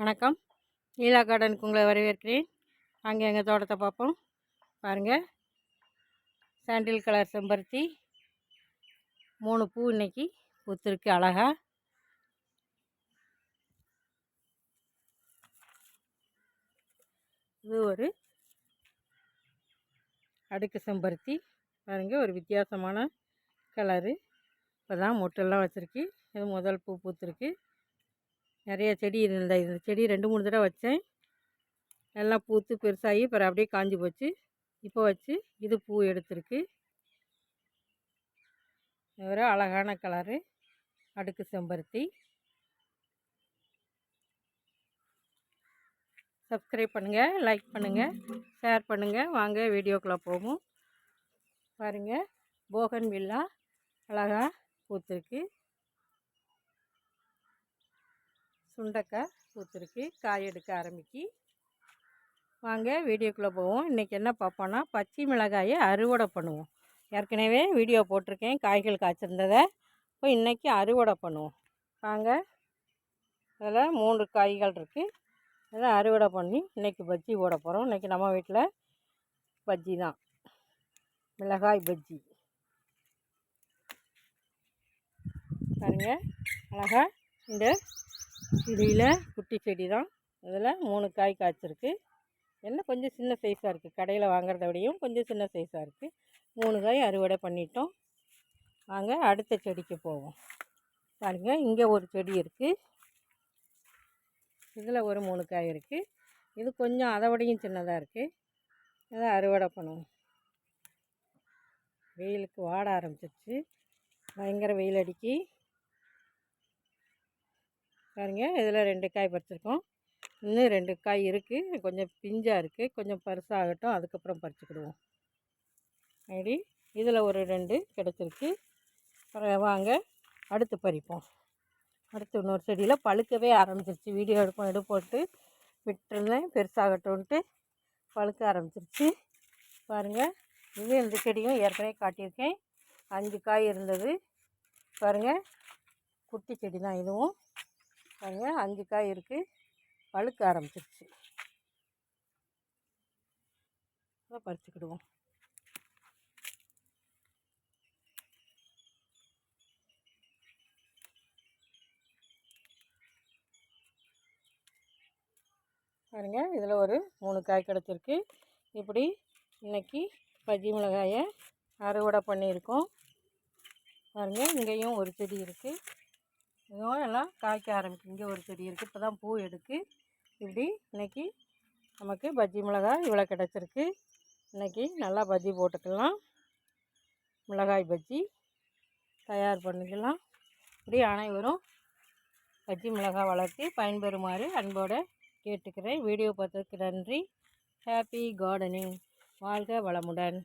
வணக்கம். லீலா கார்டனுக்கு உங்களை வரவேற்கிறேன். அங்கே எங்கள் தோட்டத்தை பார்ப்போம். பாருங்கள் சாண்டில் கலர் செம்பருத்தி. மூணு பூ இன்னைக்கு பூத்திருக்கு அழகா. இது ஒரு அடுக்கு செம்பருத்தி. பாருங்கள் ஒரு வித்தியாசமான கலரு. இப்போ தான் மொட்டெல்லாம் வச்சுருக்கு. இது முதல் பூ பூத்திருக்கு. நிறைய செடி இருந்த இந்த செடி ரெண்டு மூணு தடவை வச்சேன். எல்லாம் பூத்து பெருசாகி அப்புறம் அப்படியே காஞ்சி போச்சு. இப்போ வச்சு இது பூ எடுத்திருக்கு. ஒரு அழகான கலரு. அடுக்கு செம்பருத்தி. சப்ஸ்கிரைப் பண்ணுங்கள் லைக் பண்ணுங்கள் ஷேர் பண்ணுங்கள் வாங்க வீடியோக்குள்ளே போவோம். பாருங்கள் போகன் வில்லா அழகாக பூத்துருக்கு. சுண்டக்காய் பூத்துருக்கு காய் எடுக்க ஆரம்பிக்கு. வாங்க வீடியோக்குள்ளே போவோம். இன்றைக்கி என்ன பார்ப்போன்னா பச்சை மிளகாயை அறுவடை பண்ணுவோம். ஏற்கனவே வீடியோ போட்டிருக்கேன் காய்கள் காய்ச்சிருந்ததை. இப்போ இன்றைக்கி அறுவடை பண்ணுவோம். வாங்க அதில் மூன்று காய்கள் இருக்குது அதெல்லாம் அறுவடை பண்ணி இன்றைக்கி பஜ்ஜி போட போகிறோம் இன்றைக்கி நம்ம வீட்டில் பஜ்ஜி தான். மிளகாய் பஜ்ஜி. பாருங்கள் அழகாக இந்த இடையில் குட்டி செடி தான். இதில் மூணு காய் காய்ச்சிருக்கு. என்ன கொஞ்சம் சின்ன சைஸாக இருக்குது கடையில் வாங்குறத விடையும் கொஞ்சம் சின்ன சைஸாக இருக்குது மூணு காய் அறுவடை பண்ணிட்டோம். வாங்க அடுத்த செடிக்கு போவோம். பாருங்கள் இங்கே ஒரு செடி இருக்குது இதில் ஒரு மூணு காய் இருக்குது இது கொஞ்சம் அதை விடையும் சின்னதாக இருக்குது அதை அறுவடை பண்ணுவோம். வெயிலுக்கு வாட ஆரம்பிச்சிருச்சு. பயங்கர வெயில் அடிக்கி. பாருங்க. இதில் ரெண்டு காய் பறிச்சிருக்கோம். இன்னும் ரெண்டு காய் இருக்குது கொஞ்சம் பிஞ்சாக இருக்குது கொஞ்சம் பரிசாகட்டும். அதுக்கப்புறம் பறிச்சுக்கிடுவோம். அப்படி இதில் ஒரு ரெண்டு கிடச்சிருக்கு. அப்புறம் வாங்க. அடுத்து பறிப்போம். அடுத்து இன்னொரு செடியில் பழுக்கவே ஆரம்பிச்சிருச்சு. வீடியோ எடுப்போம். எடுப்போட்டு விட்டுருந்தேன். பெருசாகட்டும்ன்ட்டு பழுக்க ஆரம்பிச்சிருச்சு. பாருங்கள் இது இந்த செடியும் ஏற்கனவே காட்டியிருக்கேன். அஞ்சு காய் இருந்தது. பாருங்கள் குட்டி செடி தான் இதுவும். பாருங்கள் அஞ்சு காய் இருக்குது பழுக்க ஆரம்பிச்சிருச்சு. அதை பறிச்சுக்கிடுவோம். பாருங்கள் இதில் ஒரு மூணு காய் கிடச்சிருக்கு. இப்படி இன்றைக்கி பஜ்ஜி மிளகாயை அறுவடை பண்ணியிருக்கோம். பாருங்கள் இங்கேயும் ஒரு செடி இருக்குது இதுவும் எல்லாம் காய்க்க ஆரம்பிக்கும். இங்கே ஒரு செடி இருக்குது இப்போ தான் பூ எடுக்கு. இப்படி இன்றைக்கி நமக்கு பஜ்ஜி மிளகாய் இவ்வளோ கிடச்சிருக்கு. இன்றைக்கி நல்லா பஜ்ஜி போட்டுக்கலாம். மிளகாய் பஜ்ஜி தயார் பண்ணிக்கலாம். இப்படி அனைவரும் பஜ்ஜி மிளகாய் வளர்த்தி பயன்பெறுமாறு அன்போடு கேட்டுக்கிறேன். வீடியோ பார்த்ததுக்கு நன்றி. ஹாப்பி கார்டனிங் வாழ்க வளமுடன்.